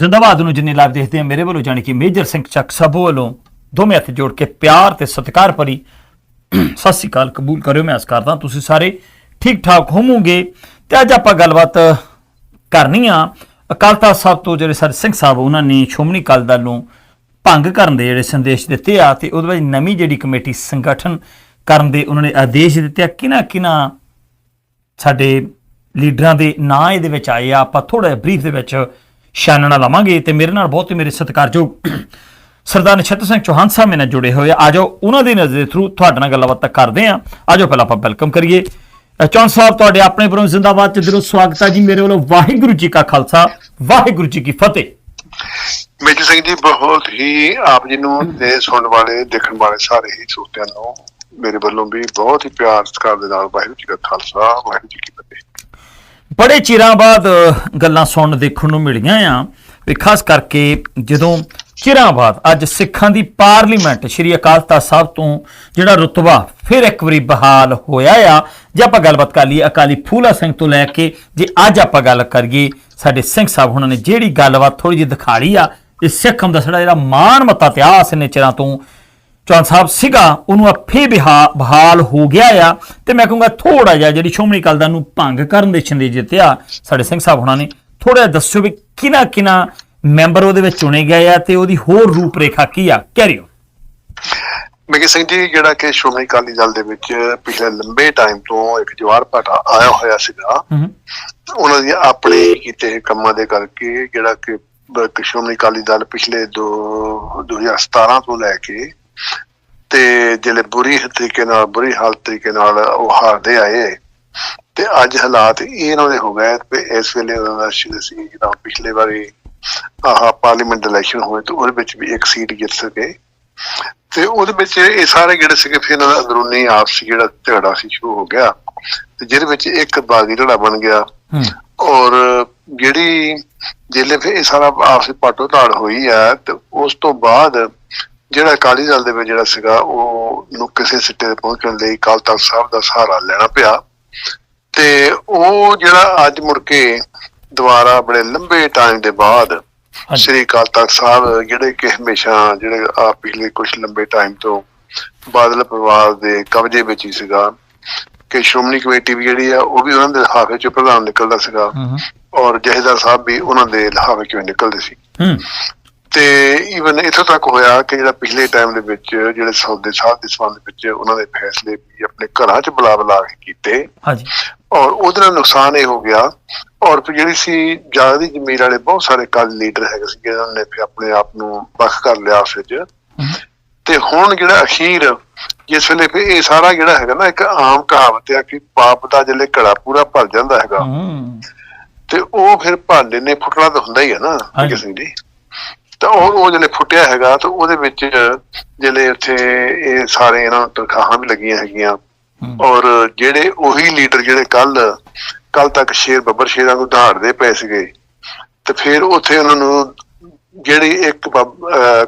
ਜ਼ਿੰਦਾਬਾਦ ਨੂੰ ਜਿੰਨੇ ਲਾਈਵ ਦੇਖਦੇ ਆ ਮੇਰੇ ਵੱਲੋਂ ਜਾਣੀ ਕਿ ਮੇਜਰ ਸਿੰਘ ਚੱਕ ਸਭੋ ਵੱਲੋਂ ਦੋਵੇਂ ਹੱਥ ਜੋੜ ਕੇ ਪਿਆਰ ਤੇ ਸਤਿਕਾਰ ਭਰੀ ਸਤਿ ਸ੍ਰੀ ਅਕਾਲ ਕਬੂਲ ਕਰਿਓ, ਮੈਂ ਆਸ ਕਰਦਾ ਤੁਸੀਂ ਸਾਰੇ ਠੀਕ ਠਾਕ ਹੋਵੋਗੇ। ਤੇ ਅੱਜ ਆਪਾਂ ਗੱਲਬਾਤ ਕਰਨੀ ਆ, ਅਕਾਲ ਤਖਤ ਸਾਹਿਬ ਤੋਂ ਜਿਹੜੇ ਸਾਡੇ ਸਿੰਘ ਸਾਹਿਬ, ਉਹਨਾਂ ਨੇ ਸ਼੍ਰੋਮਣੀ ਅਕਾਲੀ ਦਲ ਨੂੰ ਭੰਗ ਕਰਨ ਦੇ ਜਿਹੜੇ ਸੰਦੇਸ਼ ਦਿੱਤੇ ਆ ਤੇ ਉਹਦੇ ਵਿੱਚ ਨਵੀਂ ਜਿਹੜੀ ਕਮੇਟੀ ਸੰਗਠਨ ਕਰਨ ਦੇ ਉਹਨਾਂ ਨੇ ਆਦੇਸ਼ ਦਿੱਤੇ ਆ। ਕਿਨਾ ਕਿਨਾ ਸਾਡੇ ਲੀਡਰਾਂ ਦੇ ਨਾਂ ਇਹਦੇ ਵਿੱਚ ਆਏ ਆ, ਆਪਾਂ ਥੋੜਾ ਬਰੀਫ ਦੇ ਵਿੱਚ ਛਾਨਣਾ ਲਾਵਾਂਗੇ ਤੇ ਮੇਰੇ ਨਾਲ ਬਹੁਤ ਹੀ ਮੇਰੇ ਸਤਿਕਾਰਯੋਗ ਸਰਦਾਰ ਨਛੱਤਰ ਸਿੰਘ ਚੌਹਾਨ ਸਾਹਿਬ ਮੇਰੇ ਨਾਲ ਜੁੜੇ ਹੋਏ ਆ। ਆਜੋ ਉਹਨਾਂ ਦੀ ਨਜ਼ਰ ਦੇ ਥਰੂ ਤੁਹਾਡੇ ਨਾਲ ਗੱਲਬਾਤ ਕਰਦੇ ਆ ਆਜੋ ਪਹਿਲਾਂ ਆਪਾਂ ਵੈਲਕਮ ਕਰੀਏ। ਅ, ਚੌਹਾਨ ਸਾਹਿਬ ਤੁਹਾਡੇ ਆਪਣੇ ਵੱਲੋਂ ਜ਼ਿੰਦਾਬਾਦ ਚ ਦਿਲੋਂ ਸਵਾਗਤ ਹੈ ਜੀ। ਮੇਰੇ ਵੱਲੋਂ ਵਾਹਿਗੁਰੂ ਜੀ ਕਾ ਖਾਲਸਾ ਵਾਹਿਗੁਰੂ ਜੀ ਕੀ ਫਤਿਹ। ਮੇਜਰ ਸਿੰਘ ਜੀ ਬਹੁਤ ਹੀ ਆਪ ਜੀ ਨੂੰ ਤੇ ਸੁਣਨ ਵਾਲੇ ਦੇਖਣ ਵਾਲੇ ਸਾਰੇ ਹੀ ਸਰੋਤਿਆਂ ਨੂੰ ਮੇਰੇ ਵੱਲੋਂ ਵੀ ਬਹੁਤ ਹੀ ਪਿਆਰ ਸਤਿਕਾਰ ਦੇ ਨਾਲ ਵਾਹਿਗੁਰੂ ਜੀ ਕਾ ਖਾਲਸਾ ਵਾਹਿਗੁਰੂ ਜੀ ਕੀ ਬੜੇ ਚਿਰਾਂ ਬਾਅਦ ਗੱਲਾਂ ਸੁਣਨ ਦੇਖਣ ਨੂੰ ਮਿਲੀਆਂ ਆ ਵੀ ਖਾਸ ਕਰਕੇ ਜਦੋਂ ਚਿਰਾਂ ਬਾਅਦ, ਅੱਜ ਸਿੱਖਾਂ ਦੀ ਪਾਰਲੀਮੈਂਟ ਸ਼੍ਰੀ ਅਕਾਲ ਤਖਤ ਸਾਹਿਬ ਤੋਂ ਜਿਹੜਾ ਰੁਤਬਾ ਫਿਰ ਇੱਕ ਵਾਰੀ ਬਹਾਲ ਹੋਇਆ ਆ, ਜੇ ਆਪਾਂ ਗੱਲਬਾਤ ਕਰ ਲਈਏ ਅਕਾਲੀ ਫੂਲਾ ਸਿੰਘ ਤੋਂ ਲੈ ਕੇ, ਜੇ ਅੱਜ ਆਪਾਂ ਗੱਲ ਕਰੀਏ ਸਾਡੇ ਸਿੰਘ ਸਾਹਿਬ ਉਹਨਾਂ ਨੇ ਜਿਹੜੀ ਗੱਲਬਾਤ ਥੋੜੀ ਜਿਹੀ ਦਿਖਾੜੀ ਆ, ਇਹ ਸਿੱਖ ਦਾ ਸਾਡਾ ਜਿਹੜਾ ਮਾਣ ਮਤਾ ਇਤਿਹਾਸ ਨੇ ਚਿਰਾਂ ਤੋਂ ਚੌਹਾਨ ਸਾਹਿਬ ਸੀਗਾ ਉਹਨੂੰ ਆ ਫੇ ਬਿਹਾ- ਬਹਾਲ ਹੋ ਗਿਆ ਆ। ਤੇ ਮੈਂ ਕਹੂੰਗਾ ਥੋੜਾ ਜਿਹਾ ਜਿਹੜੀ ਸ਼੍ਰੋਮਣੀ ਅਕਾਲੀ ਦਲ ਨੂੰ ਭੰਗ ਕਰਨ ਦੇ ਸੰਦੇਸ਼ ਦਿੱਤਿਆ ਸਾਡੇ ਸਿੰਘ ਸਾਹਿਬ ਹੁਣਾਂ ਨੇ ਥੋੜਾ ਦੱਸਿਓ ਵੀ ਕਿਹਨਾਂ ਕਿਹਨਾਂ ਮੈਂਬਰ ਉਹਦੇ ਵਿੱਚ ਚੁਣੇ ਗਏ ਆ ਤੇ ਉਹਦੀ ਹੋਰ ਰੂਪਰੇਖਾ ਕੀ ਆ ਕੈਰੀਓ ਮੇਜਰ ਸਿੰਘ ਜੀ ਜਿਹੜਾ ਕਿ ਸ਼੍ਰੋਮਣੀ ਅਕਾਲੀ ਦਲ ਦੇ ਵਿੱਚ ਪਿਛਲੇ ਲੰਬੇ ਟਾਈਮ ਤੋਂ ਇੱਕ ਜਵਾਰ ਭਾਟਾ ਆਇਆ ਹੋਇਆ ਸੀਗਾ ਉਹਨਾਂ ਦੀ ਆਪਣੇ ਕੀਤੇ ਕੰਮਾਂ ਦੇ ਕਰਕੇ ਜਿਹੜਾ ਕਿ ਸ਼੍ਰੋਮਣੀ ਅਕਾਲੀ ਦਲ ਪਿਛਲੇ ਦੋ 2017 ਤੋਂ ਲੈ ਕੇ ਤੇ ਜਿਹੜੇ ਬੁਰੀ ਤਰੀਕੇ ਨਾਲ ਬੁਰੀ ਹਾਲਤ ਤਰੀਕੇ ਨਾਲ ਉਹ ਹਾਰਦੇ ਆਏ ਤੇ ਅੱਜ ਹਾਲਾਤ ਇਹ ਇਹਨਾਂ ਦੇ ਹੋ ਗਏ ਤੇ ਇਸ ਵੇਲੇ ਉਹਨਾਂ ਦਾ ਸ਼ਿਰ ਸੀ ਜਿਹੜਾ ਪਿਛਲੇ ਵਾਰੀ ਆਹ ਪਾਰਲੀਮੈਂਟ ਇਲੈਕਸ਼ਨ ਹੋਏ ਤੇ ਉਹਦੇ ਵਿੱਚ ਵੀ ਇੱਕ ਸੀਟ ਜਿੱਤ ਸਕੇ। ਤੇ ਉਹਦੇ ਵਿੱਚ ਇਹ ਸਾਰੇ ਜਿਹੜੇ ਸੀਗੇ ਫਿਰ ਇਹਨਾਂ ਦਾ ਅੰਦਰੂਨੀ ਆਪਸੀ ਜਿਹੜਾ ਝਗੜਾ ਸੀ ਸ਼ੁਰੂ ਹੋ ਗਿਆ। ਤੇ ਜਿਹਦੇ ਵਿੱਚ ਇੱਕ ਬਾਗੀ ਝਗੜਾ ਬਣ ਗਿਆ। ਔਰ ਜਿਹੜੀ ਜਿਲੇ ਫਿਰ ਇਹ ਸਾਰਾ ਆਪਸੀ ਪਾਟੋ ਧਾੜ ਹੋਈ ਹੈ ਤੇ ਉਸ ਤੋਂ ਬਾਅਦ ਜਿਹੜਾ ਅਕਾਲੀ ਦਲ ਦੇ ਵਿੱਚ ਜਿਹੜਾ ਸੀਗਾ ਉਹ ਨੂੰ ਕਿਸੇ ਸਿੱਟੇ ਤੇ ਪਹੁੰਚਣ ਲਈ ਅਕਾਲ ਤਖਤ ਸਾਹਿਬ ਦਾ ਸਹਾਰਾ ਲੈਣਾ ਪਿਆ। ਤੇ ਉਹ ਜਿਹੜਾ ਅੱਜ ਮੁੜ ਕੇ ਦੁਬਾਰਾ ਬੜੇ ਲੰਬੇ ਟਾਈਮ ਦੇ ਬਾਅਦ। ਸ੍ਰੀ ਅਕਾਲ ਤਖਤ ਸਾਹਿਬ ਜਿਹੜੇ ਕਿ ਹਮੇਸ਼ਾ ਜਿਹੜੇ ਆ ਪਿਛਲੇ ਕੁਝ ਲੰਬੇ ਟਾਈਮ ਤੋਂ ਬਾਦਲ ਪਰਿਵਾਰ ਦੇ ਕਬਜ਼ੇ ਵਿੱਚ ਹੀ ਸੀਗਾ ਕਿ ਸ਼੍ਰੋਮਣੀ ਕਮੇਟੀ ਵੀ ਜਿਹੜੀ ਆ ਉਹ ਵੀ ਉਹਨਾਂ ਦੇ ਲਿਹਾਵੇ ਚੋਂ ਪ੍ਰਧਾਨ ਨਿਕਲਦਾ ਸੀਗਾ ਔਰ ਜਹੇਦਾਰ ਸਾਹਿਬ ਵੀ ਉਹਨਾਂ ਦੇ ਲਿਹਾਵੇ ਚੋਂ ਨਿਕਲਦੇ ਸੀ। ਹੂੰ ਤੇ ਈਵਨ ਇੱਥੋਂ ਤੱਕ ਹੋਇਆ ਕਿ ਜਿਹੜਾ ਪਿਛਲੇ ਟਾਈਮ ਦੇ ਵਿੱਚ ਜਿਹੜੇ ਸੌਦੇ ਸਾਹਿਬ ਦੇ ਸੰਬੰਧ ਵਿੱਚ ਉਹਨਾਂ ਦੇ ਫੈਸਲੇ ਵੀ ਆਪਣੇ ਘਰਾਂ 'ਚ ਬੁਲਾ ਬੁਲਾ ਕੇ ਕੀਤੇ। ਹਾਂਜੀ। ਔਰ ਉਹਦੇ ਨਾਲ ਨੁਕਸਾਨ ਇਹ ਹੋ ਗਿਆ। ਔਰ ਫਿਰ ਜਿਹੜੀ ਸੀ ਜ਼ਿਆਦਾ ਦੀ ਜ਼ਮੀਰ ਵਾਲੇ ਬਹੁਤ ਸਾਰੇ ਕਾਲੀ ਲੀਡਰ ਹੈਗੇ ਸੀ ਜਿਹਨਾਂ ਨੇ ਫਿਰ ਆਪਣੇ ਆਪ ਨੂੰ ਵੱਖ ਕਰ ਲਿਆ ਉਸ ਵਿੱਚ। ਹੂੰ। ਤੇ ਹੁਣ ਜਿਹੜਾ ਅਖੀਰ ਜਿਸ ਵੇਲੇ ਫਿਰ ਇਹ ਸਾਰਾ ਜਿਹੜਾ ਹੈਗਾ ਨਾ ਇੱਕ ਆਮ ਕਹਾਵਤ ਆ ਕਿ ਪਾਪ ਦਾ ਜਿਹੜੇ ਘੜਾ ਪੂਰਾ ਭਰ ਜਾਂਦਾ ਹੈਗਾ। ਹੂੰ। ਤੇ ਉਹ ਫਿਰ ਭਾਂਡੇ ਨੇ ਫੁੱਟਣਾ ਤਾਂ ਹੁੰਦਾ ਹੀ ਹੈ ਨਾ। ਕਿਸੇ ਦੀ। ਤਾਂ ਉਹ ਉਹ ਜਿਹੜੇ ਫੁੱਟਿਆ ਹੈਗਾ ਤਾਂ ਉਹਦੇ ਵਿੱਚ ਜਿਹੜੇ ਉੱਥੇ ਇਹ ਸਾਰੇ ਇਹਨਾਂ ਨੂੰ ਤਨਖਾਹਾਂ ਵੀ ਲੱਗੀਆਂ ਹੈਗੀਆਂ। ਔਰ ਜਿਹੜੇ ਉਹੀ ਲੀਡਰ ਜਿਹੜੇ ਕੱਲ ਕੱਲ ਤੱਕ ਸ਼ੇਰ ਬੱਬਰ ਸ਼ੇਰਾਂ ਨੂੰ ਦਹਾੜਦੇ ਪਏ ਸੀਗੇ ਤੇ ਫਿਰ ਉੱਥੇ ਉਹਨਾਂ ਨੂੰ ਜਿਹੜੀ ਇੱਕ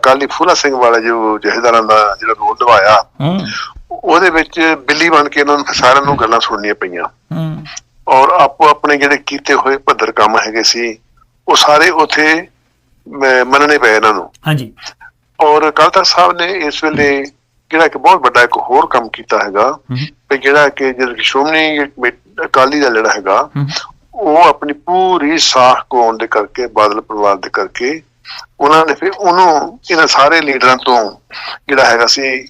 ਕਾਲੀ ਫੂਲਾ ਸਿੰਘ ਵਾਲਾ ਜੋ ਜਹੇਦਾਰਾਂ ਦਾ ਜਿਹੜਾ ਰੋਲ ਨਿਭਾਇਆ ਉਹਦੇ ਵਿੱਚ ਬਿੱਲੀ ਬਣ ਕੇ ਉਹਨਾਂ ਨੂੰ ਸਾਰਿਆਂ ਨੂੰ ਗੱਲਾਂ ਸੁਣਨੀਆਂ ਪਈਆਂ। ਔਰ ਆਪੋ ਆਪਣੇ ਜਿਹੜੇ ਕੀਤੇ ਹੋਏ ਭੱਦਰ ਕੰਮ ਹੈਗੇ ਸੀ ਉਹ ਸਾਰੇ ਉਥੇ ਮੰਨਣੇ ਪਏ ਇਹਨਾਂ ਨੂੰ। ਹਾਂਜੀ। ਔਰ ਅਕਾਲ ਤਖਤ ਸਾਹਿਬ ਨੇ ਇਸ ਵੇਲੇ ਜਿਹੜਾ ਇੱਕ ਬਹੁਤ ਵੱਡਾ ਇੱਕ ਹੋਰ ਕੰਮ ਕੀਤਾ ਹੈਗਾ ਵੀ ਜਿਹੜਾ ਕਿ ਜਿਹੜਾ ਸ਼੍ਰੋਮਣੀ ਅਕਾਲੀ ਦਾ ਜਿਹੜਾ ਹੈਗਾ ਉਹ ਆਪਣੀ ਪੂਰੀ ਸਾਖ ਕੌਣ ਦੇ ਕਰਕੇ ਬਾਦਲ ਪਰਿਵਾਰ ਦੇ ਕਰਕੇ ਉਹਨਾਂ ਨੇ ਫਿਰ ਉਹਨੂੰ ਇਹਨਾਂ ਸਾਰੇ ਲੀਡਰਾਂ ਤੋਂ ਜਿਹੜਾ ਹੈਗਾ ਸੀ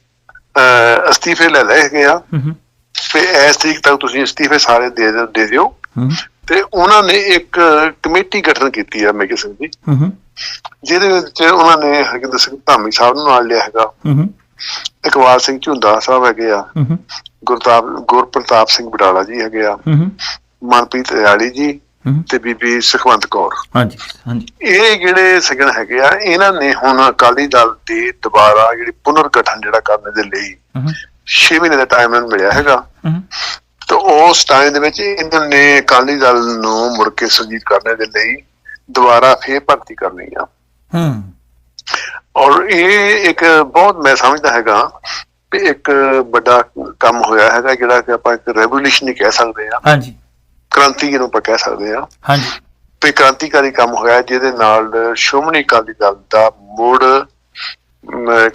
ਅਸਤੀਫੇ ਲੈ ਲਏ ਹੈਗੇ ਆ। ਹੂੰ ਤੇ ਇਸ ਤਰੀਕ ਤੱਕ ਤੁਸੀਂ ਅਸਤੀਫੇ ਸਾਰੇ ਦੇ ਦਿਓ- ਦੇ ਦਿਓ। ਤੇ ਉਹਨਾਂ ਨੇ ਇੱਕ ਕਮੇਟੀ ਗਠਨ ਕੀਤੀ ਹੈ ਮੈਂ ਕਿਸੇ ਦੀ। ਹੂੰ ਜਿਹਦੇ ਵਿੱਚ ਉਹਨਾਂ ਨੇ ਹਰਗਿੰਦਰ ਸਿੰਘ ਧਾਮੀ ਸਾਹਿਬ ਨੂੰ ਨਾਲ ਲਿਆ ਹੈਗਾ। ਹੂੰ ਇਕਬਾਲ ਸਿੰਘ ਝੁੰਦਾ ਸਾਹਿਬ ਹੈਗੇ ਆ। ਗੁਰਤਾਪ ਗੁਰਪ੍ਰਤਾਪ ਸਿੰਘ ਬਡਾਲਾ ਜੀ ਹੈਗੇ ਆ। ਮਨਪ੍ਰੀਤ ਰਿਆਲੀ ਜੀ ਤੇ ਬੀਬੀ ਸੁਖਵੰਤ ਕੌਰ। ਹਾਂਜੀ ਹਾਂਜੀ। ਇਹ ਜਿਹੜੇ ਸਗਣ ਹੈਗੇ ਆ ਇਹਨਾਂ ਨੇ ਹੁਣ ਅਕਾਲੀ ਦਲ ਦੀ ਦੁਬਾਰਾ ਜਿਹੜੀ ਪੁਨਰ ਗਠਨ ਜਿਹੜਾ ਕਰਨ ਦੇ ਲਈ ਹੂੰ 6 ਮਹੀਨੇ ਦਾ ਟਾਈਮ ਇਹਨਾਂ ਮਿਲਿਆ ਹੈਗਾ। ਤੇ ਉਸ ਟਾਈਮ ਦੇ ਵਿੱਚ ਇਹਨਾਂ ਨੇ ਅਕਾਲੀ ਦਲ ਨੂੰ ਮੁੜ ਕੇ ਸੁਰਜੀਤ ਕਰਨ ਦੇ ਲਈ ਦੁਬਾਰਾ ਫੇਰ ਭਰਤੀ ਕਰਨੀ ਆ। ਹੂੰ। ਔਰ ਇਹ ਇੱਕ ਬਹੁਤ ਮੈਂ ਸਮਝਦਾ ਹੈਗਾ ਕਿ ਇੱਕ ਵੱਡਾ ਕੰਮ ਹੋਇਆ ਹੈਗਾ ਜਿਹੜਾ ਕਿ ਆਪਾਂ ਇੱਕ ਰੈਵੋਲੂਸ਼ਨ ਹੀ ਕਹਿ ਸਕਦੇ ਆ। ਹਾਂਜੀ। ਕ੍ਰਾਂਤੀ ਜਿਹਨੂੰ ਆਪਾਂ ਕਹਿ ਸਕਦੇ ਆ। ਹਾਂਜੀ। ਤੇ ਕ੍ਰਾਂਤੀਕਾਰੀ ਕੰਮ ਹੋਇਆ ਜਿਹਦੇ ਨਾਲ ਸ਼੍ਰੋਮਣੀ ਅਕਾਲੀ ਦਲ ਦਾ ਮੁੜ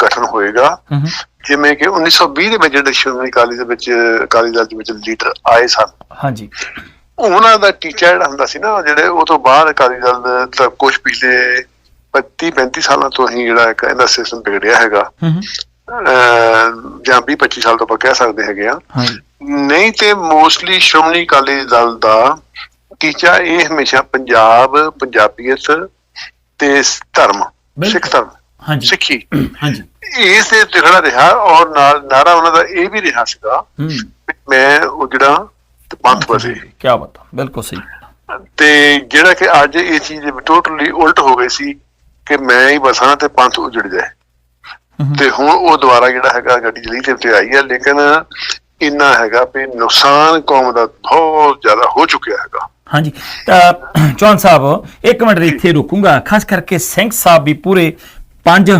ਗਠਨ ਹੋਏਗਾ। ਜਿਵੇਂ ਕਿ 1920 ਦੇ ਵਿੱਚ ਜਿਹੜੇ ਸ਼੍ਰੋਮਣੀ ਅਕਾਲੀ ਦੇ ਵਿੱਚ ਅਕਾਲੀ ਦਲ ਦੇ ਵਿੱਚ ਲੀਡਰ ਆਏ ਸਨ। ਹਾਂਜੀ। ਉਹਨਾਂ ਦਾ ਟੀਚਾ ਜਿਹੜਾ ਹੁੰਦਾ ਸੀ ਨਾ ਜਿਹੜੇ ਉਹ ਤੋਂ ਬਾਅਦ ਅਕਾਲੀ ਦਲ ਦਾ ਕੁਝ ਪਿਛਲੇ 25 35 ਸਾਲਾਂ ਤੋਂ ਹੀ ਜਿਹੜਾ ਇੱਕ ਇਹਦਾ ਸਿਸਟਮ ਵਿਗੜਿਆ ਹੈਗਾ। ਜਾਂ 20 25 ਸਾਲ ਤੋਂ ਆਪਾਂ ਕਹਿ ਸਕਦੇ ਹੈਗੇ ਆ। ਨਹੀਂ ਤੇ ਮੋਸਟਲੀ ਸ਼੍ਰੋਮਣੀ ਅਕਾਲੀ ਦਲ ਦਾ ਟੀਚਾ ਇਹ ਹਮੇਸ਼ਾ ਪੰਜਾਬ ਪੰਜਾਬੀਅਤ ਤੇ ਧਰਮ। ਸਿੱਖ ਧਰਮ। ਸਿੱਖੀ। ਹਾਂਜੀ। ਇਸ ਤੇ ਤਿਖੜਾ ਰਿਹਾ ਔਰ ਨਾਲ ਨਾਰਾ ਉਹਨਾਂ ਦਾ ਇਹ ਵੀ ਰਿਹਾ ਸੀਗਾ ਮੈਂ ਉਹ ਜਿਹੜਾ ਪੰਥ ਬਸੇ ਕੀ ਬਤਾ ਬਿਲਕੁਲ ਸਹੀ। ਤੇ ਜਿਹੜਾ ਕਿ ਅੱਜ ਇਹ ਚੀਜ਼ ਟੋਟਲੀ ਉਲਟ ਹੋ ਗਈ ਸੀ ਕਿ ਮੈਂ ਹੀ ਬਸਾਂ ਤੇ ਪੰਥ ਉਜੜ ਜਾਏ। ਤੇ ਹੁਣ ਉਹ ਦੁਬਾਰਾ ਜਿਹੜਾ ਹੈਗਾ ਗੱਡੀ ਜਲੀ ਤੇ ਉੱਤੇ ਆਈ ਹੈ ਲੇਕਿਨ ਇੰਨਾ ਹੈਗਾ ਵੀ ਨੁਕਸਾਨ ਕੌਮ ਦਾ ਬਹੁਤ ਜ਼ਿਆਦਾ ਹੋ ਚੁੱਕਿਆ ਹੈਗਾ। ਹਾਂਜੀ। ਤਾਂ ਸਾਹਿਬ ਇੱਕ ਮਿੰਟ ਇੱਥੇ ਰੁਕੂੰਗਾ। ਖਾਸ ਕਰਕੇ ਸਿੰਘ ਸਾਹਿਬ ਵੀ ਪੂਰੇ ਪੰਜ,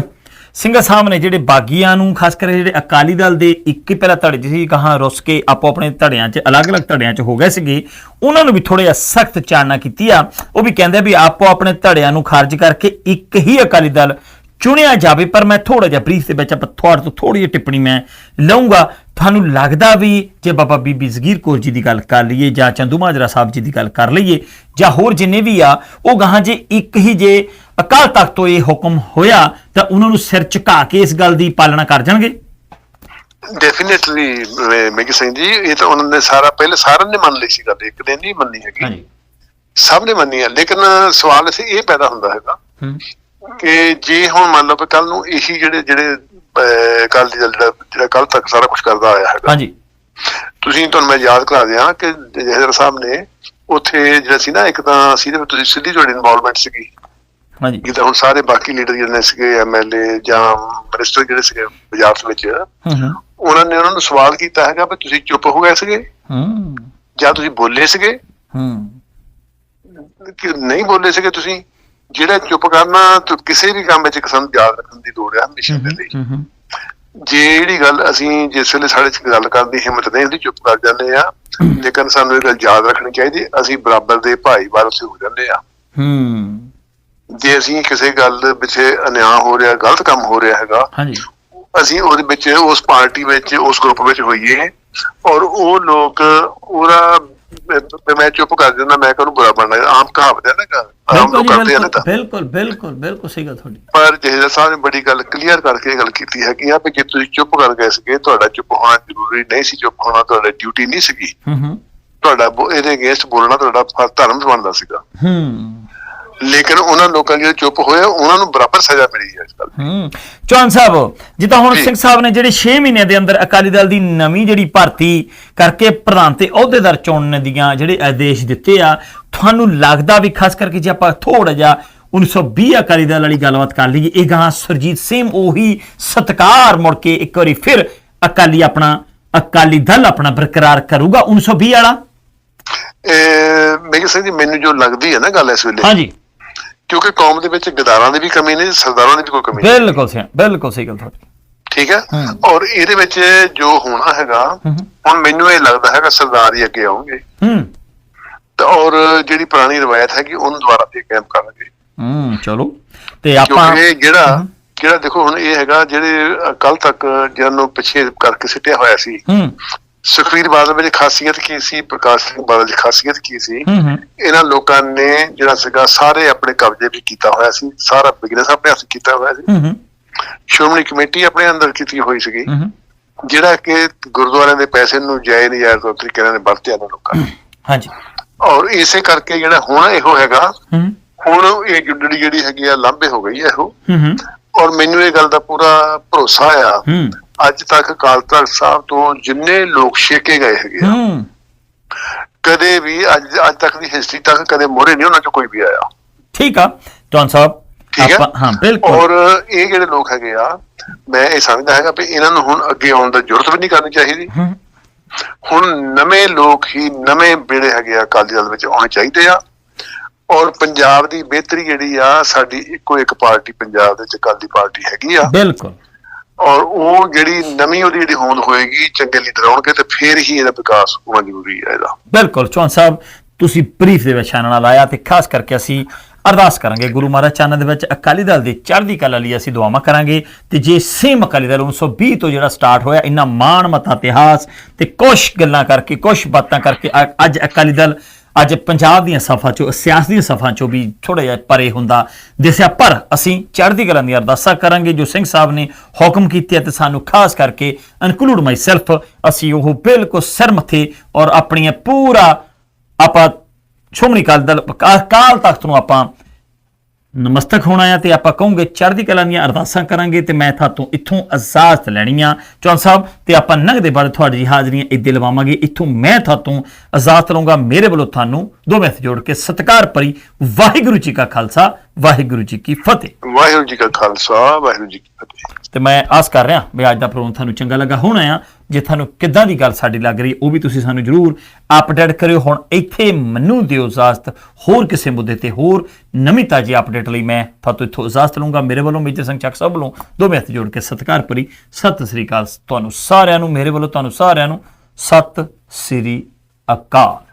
ਸਿੰਘਾਂ ਸਾਹਿਬ ਨੇ ਜਿਹੜੇ ਬਾਗੀਆਂ ਨੂੰ, ਖਾਸ ਕਰਕੇ ਜਿਹੜੇ ਅਕਾਲੀ ਦਲ ਦੇ ਇੱਕ ਹੀ ਪਹਿਲਾਂ ਧੜੇ 'ਚ ਸੀ, ਕਹਾਂ ਰੁੱਸ ਕੇ ਆਪੋ ਆਪਣੇ ਧੜਿਆਂ 'ਚ, ਅਲੱਗ-ਅਲੱਗ ਧੜਿਆਂ 'ਚ ਹੋ ਗਏ ਸੀਗੇ, ਉਹਨਾਂ ਨੂੰ ਵੀ ਥੋੜਾ ਜਿਹਾ ਸਖਤ ਚਾਨਣਾ ਕੀਤੀ ਆ। ਉਹ ਵੀ ਕਹਿੰਦੇ ਵੀ ਆਪੋ ਆਪਣੇ ਧੜਿਆਂ ਨੂੰ ਖਾਰਜ ਕਰਕੇ ਇੱਕ ਹੀ ਅਕਾਲੀ ਦਲ ਚੁਣਿਆ ਜਾਵੇ, ਪਰ ਮੈਂ ਥੋੜਾ ਜਿਹਾ ਬਰੀਫ ਦੇ ਵਿੱਚ ਆਪਾਂ ਤੁਹਾਡੇ ਤੋਂ ਥੋੜੀ ਜਿਹੀ ਟਿੱਪਣੀ ਮੈਂ ਲਵਾਂਗਾ ਤੁਹਾਨੂੰ ਲੱਗਦਾ ਵੀ ਜੇ ਬਾਬਾ ਬੀਬੀ ਜ਼ਗੀਰ ਕੌਰ ਜੀ ਦੀ ਗੱਲ ਕਰ ਲਈਏ, ਜਾਂ ਚੰਦੂ ਮਾਜਰਾ ਸਾਹਿਬ ਜੀ ਦੀ ਗੱਲ ਕਰ ਲਈਏ, ਜਾਂ ਹੋਰ ਜਿੰਨੇ ਵੀ ਆ, ਉਹ ਗਾਹਾਂ ਜੇ ਇੱਕ ਹੀ ਜੇ ਅਕਾਲ ਤਖਤ ਤੋਂ ਇਹ ਹੁਕਮ ਹੋਇਆ ਤਾਂ ਉਹਨਾਂ ਨੂੰ ਸਿਰ ਝੁਕਾ ਕੇ ਇਸ ਗੱਲ ਦੀ ਪਾਲਣਾ ਕਰ ਜਾਣਗੇ? ਡੈਫੀਨਿਟਲੀ ਮੇਗੀ ਸਿੰਘ ਜੀ ਇਹ ਤਾਂ ਉਹਨਾਂ ਨੇ ਸਾਰਾ ਪਹਿਲੇ ਸਾਰਿਆਂ ਨੇ ਮੰਨ ਲਈ ਸੀ ਗੱਲ ਇੱਕ ਦਿਨ ਨਹੀਂ ਮੰਨੀ ਹੈਗੀ। ਸਭ ਨੇ ਮੰਨੀ ਹੈ ਲੇਕਿਨ ਸਵਾਲ ਇਸੇ ਇਹ ਪੈਦਾ ਹੁੰਦਾ ਹੈਗਾ ਕਿ ਜੇ ਹੁਣ ਮੰਨ ਲਓ ਕੱਲ ਨੂੰ ਇਹੀ ਜਿਹੜੇ ਜਿਹੜੇ ਕੱਲ ਦੀ ਜਿਹੜਾ ਜਿਹੜਾ ਕੱਲ ਤੱਕ ਸਾਰਾ ਕੁਝ ਕਰਦਾ ਆਇਆ ਹੈਗਾ। ਹਾਂਜੀ। ਤੁਸੀਂ ਤੁਹਾਨੂੰ ਮੈਂ ਯਾਦ ਕਰਾ ਦਿਆਂ ਕਿ ਜਹੇਦਰ ਸਾਹਿਬ ਨੇ ਉੱਥੇ ਜਿਹੜਾ ਸੀ ਨਾ ਇੱਕ ਤਾਂ ਸਿੱਧੇ ਤੁਸੀਂ ਸਿੱਧੀ ਤੁਹਾਡੀ ਇਨਵੋਲਵਮੈਂਟ ਸੀਗੀ। ਹਾਂਜੀ। ਜਿੱਦਾਂ ਹੁਣ ਸਾਰੇ ਬਾਕੀ ਲੀਡਰ ਜਿਹੜੇ ਸੀਗੇ ਐਮਐਲਏ ਜਾਂ ਮਿਨਿਸਟਰ ਜਿਹੜੇ ਸੀਗੇ ਪੰਜਾਬ ਵਿੱਚ ਉਹਨਾਂ ਨੇ ਉਹਨਾਂ ਨੂੰ ਸਵਾਲ ਕੀਤਾ ਹੈਗਾ ਵੀ ਤੁਸੀਂ ਚੁੱਪ ਹੋ ਗਏ ਸੀਗੇ? ਹੂੰ। ਜਾਂ ਤੁਸੀਂ ਬੋਲੇ ਸੀਗੇ? ਹੂੰ। ਕਿ ਨਹੀਂ ਬੋਲੇ ਸੀਗੇ ਤੁਸੀਂ? ਜਿਹੜਾ ਚੁੱਪ ਕਰਨਾ ਕਿਸੇ ਵੀ ਕੰਮ ਵਿੱਚ ਕਿਸਮ ਯਾਦ ਰੱਖਣ ਦੀ ਲੋੜ ਹੈ ਹਮੇਸ਼ਾ ਦੇ ਲਈ। ਜਿਹੜੀ ਗੱਲ ਅਸੀਂ ਜਿਸ ਵੇਲੇ ਸਾਡੇ ਚ ਗੱਲ ਕਰਨ ਦੀ ਹਿੰਮਤ ਨਹੀਂ ਹੁੰਦੀ ਚੁੱਪ ਕਰ ਜਾਂਦੇ ਆ ਲੇਕਿਨ ਸਾਨੂੰ ਇਹ ਗੱਲ ਯਾਦ ਰੱਖਣੀ ਚਾਹੀਦੀ ਅਸੀਂ ਬਰਾਬਰ ਦੇ ਭਾਈਵਾਲ ਉੱਥੇ ਹੋ ਜਾਂਦੇ ਆ ਹੂੰ। ਜੇ ਅਸੀਂ ਕਿਸੇ ਗੱਲ ਪਿੱਛੇ ਅਨਿਆਂ ਹੋ ਰਿਹਾ ਗਲਤ ਕੰਮ ਹੋ ਰਿਹਾ ਹੈਗਾ ਹਾਂਜੀ। ਅਸੀਂ ਉਹਦੇ ਵਿੱਚ ਉਸ ਪਾਰਟੀ ਵਿੱਚ ਉਸ ਗਰੁੱਪ ਵਿੱਚ ਹੋਈਏ ਔਰ ਉਹ ਲੋਕ ਉਹਦਾ ਮੈਂ ਚੁੱਪ ਕਰ ਜਾਂਦਾ ਮੈਂ ਕਹਨੂੰ ਬੁਰਾ ਬਣਨਾ ਆਮ ਕਹਾਵਤ ਹੈ ਨਾ ਆਮ ਬਿਲਕੁਲ ਲੋਕ ਕਰਦੇ ਤਾਂ। ਬਿਲਕੁਲ ਬਿਲਕੁਲ ਬਿਲਕੁਲ ਸਹੀ ਗੱਲ ਤੁਹਾਡੀ। ਪਰ ਜਹੇਦਰ ਸਾਹਿਬ ਨੇ ਬੜੀ ਗੱਲ ਕਲੀਅਰ ਕਰਕੇ ਗੱਲ ਕੀਤੀ ਹੈ ਕਿ ਆ ਵੀ ਜੇ ਤੁਸੀਂ ਚੁੱਪ ਕਰ ਗਏ ਸੀਗੇ ਤੁਹਾਡਾ ਚੁੱਪ ਹੋਣਾ ਜ਼ਰੂਰੀ ਨਹੀਂ ਸੀ ਚੁੱਪ ਹੋਣਾ ਤੁਹਾਡਾ ਡਿਊਟੀ ਨਹੀਂ ਸੀਗੀ। ਹੂੰ ਹੂੰ। ਤੁਹਾਡਾ ਇਹਦੇ ਅਗੇਂਸਟ ਬੋਲਣਾ ਤੁਹਾਡਾ ਧਰਮ ਬਣਦਾ ਸੀਗਾ। ਹੂੰ। ਲੇਕਿਨ ਉਹਨਾਂ ਲੋਕਾਂ ਜਿਹੜੇ ਚੁੱਪ ਹੋਏ ਉਹਨਾਂ ਨੂੰ ਬਰਾਬਰ ਸਜ਼ਾ ਮਿਲੀ ਹੈ ਇਸ ਗੱਲ। ਹੂੰ ਚੌਹਾਨ ਸਾਹਿਬ ਜਿੱਦਾਂ ਹੁਣ। ਸਿੰਘ ਸਾਹਿਬ ਨੇ ਜਿਹੜੇ 6 ਮਹੀਨਿਆਂ ਦੇ ਅੰਦਰ ਅਕਾਲੀ ਦਲ ਦੀ ਨਵੀਂ ਜਿਹੜੀ ਭਰਤੀ ਕਰਕੇ ਪ੍ਰਧਾਨ ਤੇ ਅਹੁਦੇਦਾਰ ਚੁਣਨ ਦੀਆਂ ਜਿਹੜੇ ਆਦੇਸ਼ ਦਿੱਤੇ ਆ ਤੁਹਾਨੂੰ ਲੱਗਦਾ ਵੀ ਖਾਸ ਕਰਕੇ ਜੇ ਆਪਾਂ ਥੋੜਾ ਜਿਹਾ 1920 ਅਕਾਲੀ ਦਲ ਵਾਲੀ ਗੱਲਬਾਤ ਕਰ ਲਈਏ ਇਹ ਗਾਂ ਸਰਜੀਤ ਸਿੰਘ ਉਹੀ ਸਤਕਾਰ ਮੁੜ ਕੇ ਇੱਕ ਵਾਰੀ ਫਿਰ ਅਕਾਲੀ ਆਪਣਾ ਅਕਾਲੀ ਦਲ ਆਪਣਾ ਬਰਕਰਾਰ ਕਰੂਗਾ 1920 ਵਾਲਾ ਸਿੰਘ ਜੀ ਮੈਨੂੰ ਜੋ ਲੱਗਦੀ ਹੈ ਨਾ ਗੱਲ ਇਸ ਵੇਲੇ ਹਾਂਜੀ ਕਿਉਂਕਿ ਕੌਮ ਦੇ ਵਿੱਚ ਗਦਾਰਾਂ ਦੀ ਵੀ ਕਮੀ ਨਹੀਂ ਸਰਦਾਰਾਂ ਦੀ ਵੀ ਕੋਈ ਕਮੀ ਨਹੀਂ। ਬਿਲਕੁਲ ਸਹੀ ਬਿਲਕੁਲ ਸਹੀ ਗੱਲ ਤੁਹਾਡੀ। ਠੀਕ ਹੈ। ਔਰ ਇਹਦੇ ਵਿੱਚ ਜੋ ਹੋਣਾ ਹੈਗਾ। ਹੁਣ ਮੈਨੂੰ ਇਹ ਲੱਗਦਾ ਹੈਗਾ ਸਰਦਾਰ ਹੀ ਅੱਗੇ ਆਉਣਗੇ। ਹੂੰ। ਤੇ ਔਰ ਜਿਹੜੀ ਪੁਰਾਣੀ ਰਵਾਇਤ ਹੈਗੀ ਉਹਨੂੰ ਦੁਬਾਰਾ ਤੇ ਕਾਇਮ ਕਰਨਗੇ। ਹੂੰ ਚਲੋ। ਤੇ ਆਪਾਂ ਕਿਉਂਕਿ ਜਿਹੜਾ ਜਿਹੜਾ ਦੇਖੋ ਹੁਣ ਇਹ ਹੈਗਾ ਜਿਹੜੇ ਕੱਲ ਤੱਕ ਜਿਹਨਾਂ ਨੂੰ ਪਿੱਛੇ ਕਰਕੇ ਸਿੱਟਿਆ ਹੋਇਆ ਸੀ। ਹੂੰ। ਸੁਖਵੀਰ ਬਾਦਲ ਵਿੱਚ ਖਾਸੀਅਤ ਕੀ ਸੀ? ਪ੍ਰਕਾਸ਼ ਸਿੰਘ ਬਾਦਲ ਦੀ ਖਾਸੀਅਤ ਕੀ ਸੀ? ਇਹਨਾਂ ਲੋਕਾਂ ਨੇ ਜਿਹੜਾ ਸੀਗਾ ਸਾਰੇ ਆਪਣੇ ਕਬਜ਼ੇ ਵੀ ਕੀਤਾ ਹੋਇਆ ਸੀ। ਸਾਰਾ ਬਿਜ਼ਨਸ ਆਪਣੇ ਹੱਥ ਕੀਤਾ ਹੋਇਆ ਸੀ। ਸ਼੍ਰੋਮਣੀ ਕਮੇਟੀ ਆਪਣੇ ਅੰਦਰ ਕੀਤੀ ਹੋਈ ਸੀਗੀ। ਜਿਹੜਾ ਕਿ ਗੁਰਦੁਆਰਿਆਂ ਦੇ ਪੈਸੇ ਨੂੰ ਜਾਇ ਨਹੀਂ ਜਾਇ ਤਰੀਕੇ ਨਾਲ ਵਰਤਿਆ ਨਾ ਲੋਕਾਂ ਹਾਂਜੀ। ਔਰ ਇਸੇ ਕਰਕੇ ਜਿਹੜਾ ਹੁਣ ਇਹੋ ਹੈਗਾ ਹੁਣ ਇਹ ਜੁੱਡੜੀ ਜਿਹੜੀ ਹੈਗੀ ਆ ਲਾਂਭੇ ਹੋ ਗਈ ਹੈ ਇਹੋ। ਹੂੰ ਹੂੰ। ਔਰ ਮੈਨੂੰ ਇਹ ਗੱਲ ਦਾ ਪੂਰਾ ਭਰੋਸਾ ਆ। ਅੱਜ ਤੱਕ ਅਕਾਲ ਤਖਤ ਸਾਹਿਬ ਤੋਂ ਜਿੰਨੇ ਲੋਕ ਛੇਕੇ ਗਏ ਹੈਗੇ ਆ, ਕਦੇ ਵੀ ਅੱਜ ਅੱਜ ਤੱਕ ਦੀ ਹਿਸਟਰੀ ਤੱਕ ਕਦੇ ਮੋਰੇ ਨਹੀਂ ਉਹਨਾਂ ਚੋਂ ਕੋਈ ਵੀ ਆਇਆ। ਠੀਕ ਆ ਜੌਨ ਸਾਹਿਬ ਠੀਕ ਹੈ? ਹਾਂ ਬਿਲਕੁਲ। ਔਰ ਇਹ ਜਿਹੜੇ ਲੋਕ ਹੈਗੇ ਆ ਮੈਂ ਇਹ ਸਮਝਦਾ ਹੈਗਾ ਵੀ ਇਹਨਾਂ ਨੂੰ ਹੁਣ ਅੱਗੇ ਆਉਣ ਦਾ ਜ਼ਰੂਰਤ ਵੀ ਨਹੀਂ ਕਰਨੀ ਚਾਹੀਦੀ। ਹੁਣ ਨਵੇਂ ਲੋਕ ਹੀ ਨਵੇਂ ਜਿਹੜੇ ਹੈਗੇ ਆ ਅਕਾਲੀ ਦਲ ਵਿੱਚ ਆਉਣੇ ਚਾਹੀਦੇ ਆ। ਔਰ ਪੰਜਾਬ ਦੀ ਬਿਹਤਰੀ ਜਿਹੜੀ ਆ ਸਾਡੀ ਇੱਕੋ ਇੱਕ ਪਾਰਟੀ ਪੰਜਾਬ ਦੇ ਵਿੱਚ ਅਕਾਲੀ ਪਾਰਟੀ ਹੈਗੀ ਆ। ਬਿਲਕੁਲ। ਔਰ ਉਹ ਜਿਹੜੀ ਨਵੀਂ ਉਹਦੀ ਜਿਹੜੀ ਹੋਂਦ ਹੋਏਗੀ ਚੰਗੇ ਲੀਡਰ ਆਉਣਗੇ ਤੇ ਫੇਰ ਹੀ ਇਹਦਾ ਵਿਕਾਸ ਹੋਣਾ ਜ਼ਰੂਰੀ ਹੈ ਇਹਦਾ। ਬਿਲਕੁਲ। ਚੌਨ ਸਾਹਿਬ ਤੁਸੀਂ ਬਰੀਫ ਦੇ ਵਿੱਚ ਚਾਨਣਾ ਲਾਇਆ ਤੇ ਖਾਸ ਕਰਕੇ ਅਸੀਂ ਅਰਦਾਸ ਕਰਾਂਗੇ ਗੁਰੂ ਮਹਾਰਾਜ ਚਰਨ ਦੇ ਵਿੱਚ ਅਕਾਲੀ ਦਲ ਦੀ ਚੜ੍ਹਦੀ ਕਲਾ ਲਈ ਅਸੀਂ ਦੁਆਵਾਂ ਕਰਾਂਗੇ ਤੇ ਜੇ ਸੇਮ ਅਕਾਲੀ ਦਲ 1920 ਤੋਂ ਜਿਹੜਾ ਸਟਾਰਟ ਹੋਇਆ ਇੰਨਾ ਮਾਣ ਮਤਾ ਇਤਿਹਾਸ ਤੇ ਕੁਝ ਗੱਲਾਂ ਕਰਕੇ ਕੁਝ ਬਾਤਾਂ ਕਰਕੇ ਅੱਜ ਅਕਾਲੀ ਦਲ ਅੱਜ ਪੰਜਾਬ ਦੀਆਂ ਸਫਾ ਚੋਂ ਸਿਆਸਤ ਦੀਆਂ ਸਫਾ ਚੋਂ ਵੀ ਥੋੜਾ ਜਿਹਾ ਪਰੇ ਹੁੰਦਾ ਦਿਸਿਆ, ਪਰ ਅਸੀਂ ਚੜ੍ਹਦੀ ਕਲਾ ਦੀਆਂ ਅਰਦਾਸਾਂ ਕਰਾਂਗੇ, ਜੋ ਸਿੰਘ ਸਾਹਿਬ ਨੇ ਹੁਕਮ ਕੀਤੇ ਤੇ ਸਾਨੂੰ ਖਾਸ ਕਰਕੇ ਇਨਕਲੂਡ ਮਾਈ ਸੈਲਫ ਅਸੀਂ ਉਹ ਬਿਲਕੁਲ ਸਿਰ ਮੱਥੇ ਔਰ ਆਪਣੀਆਂ ਪੂਰਾ ਆਪਾਂ ਸ਼੍ਰੋਮਣੀ ਅਕਾਲੀ ਦਲ ਕਾਲ ਤਖਤ ਨੂੰ ਆਪਾਂ ਨਮਸਤਕ ਹੋਣਾ ਆ ਤੇ ਆਪਾਂ ਕਹੋਗੇ ਚੜ੍ਹਦੀ ਕਲਾ ਦੀਆਂ ਅਰਦਾਸਾਂ ਕਰਾਂਗੇ ਤੇ ਮੈਂ ਤੁਹਾਤੋਂ ਇੱਥੋਂ ਇਜਾਜ਼ਤ ਲੈਣੀ ਆ ਚੌਨ ਸਾਹਿਬ, ਤੇ ਆਪਾਂ ਨਗ ਦੇ ਬਾਰੇ ਤੁਹਾਡੀ ਹਾਜ਼ਰੀਆਂ ਇੱਦੇ ਲਵਾਵਾਂਗੇ ਇੱਥੋਂ ਮੈਂ ਤੁਹਾਤੋਂ ਇਜਾਜ਼ਤ ਲਵਾਂਗਾ ਮੇਰੇ ਵੱਲੋਂ ਤੁਹਾਨੂੰ ਦੋ ਹੱਥ ਜੋੜ ਕੇ ਸਤਿਕਾਰ ਭਰੀ ਵਾਹਿਗੁਰੂ ਜੀ ਕਾ ਖਾਲਸਾ। ਵਾਹਿਗੁਰੂ ਜੀ ਕੀ ਫਤਿਹ। ਵਾਹਿਗੁਰੂ ਜੀ ਕਾ ਖਾਲਸਾ ਵਾਹਿਗੁਰੂ ਜੀ ਕੀ ਫਤਿਹ। ਤੇ ਮੈਂ ਆਸ ਕਰ ਰਿਹਾ ਵੀ ਅੱਜ ਦਾ ਪ੍ਰੋਗਰਾਮ ਤੁਹਾਨੂੰ ਚੰਗਾ ਲੱਗਾ ਹੋਣਾ ਆ। ਜੇ ਤੁਹਾਨੂੰ ਕਿੱਦਾਂ ਦੀ ਗੱਲ ਸਾਡੀ ਲੱਗ ਰਹੀ ਉਹ ਵੀ ਤੁਸੀਂ ਸਾਨੂੰ ਜਰੂਰ ਅਪਡੇਟ ਕਰਿਓ। ਹੁਣ ਇੱਥੇ ਮੈਨੂੰ ਦਿਓ ਇਜਾਜ਼ਤ ਹੋਰ ਕਿਸੇ ਮੁੱਦੇ ਤੇ ਹੋਰ ਨਵੀਂ ਤਾਜੀ ਅਪਡੇਟ ਲਈ ਮੈਂ ਤੁਹਾਨੂੰ ਇੱਥੋਂ ਇਜਾਜ਼ਤ ਲਵਾਂਗਾ ਮੇਰੇ ਵੱਲੋਂ ਮੇਜਰ ਸਿੰਘ ਚੱਕ ਸਾਹਿਬ ਵੱਲੋਂ ਦੋਵੇਂ ਹੱਥ ਜੋੜ ਕੇ ਸਤਿਕਾਰ ਭਰੀ ਸਤਿ ਸ੍ਰੀ ਅਕਾਲ। ਤੁਹਾਨੂੰ ਸਾਰਿਆਂ ਨੂੰ ਮੇਰੇ ਵੱਲੋਂ ਤੁਹਾਨੂੰ ਸਾਰਿਆਂ ਨੂੰ ਸਤਿ ਸ੍ਰੀ ਅਕਾਲ।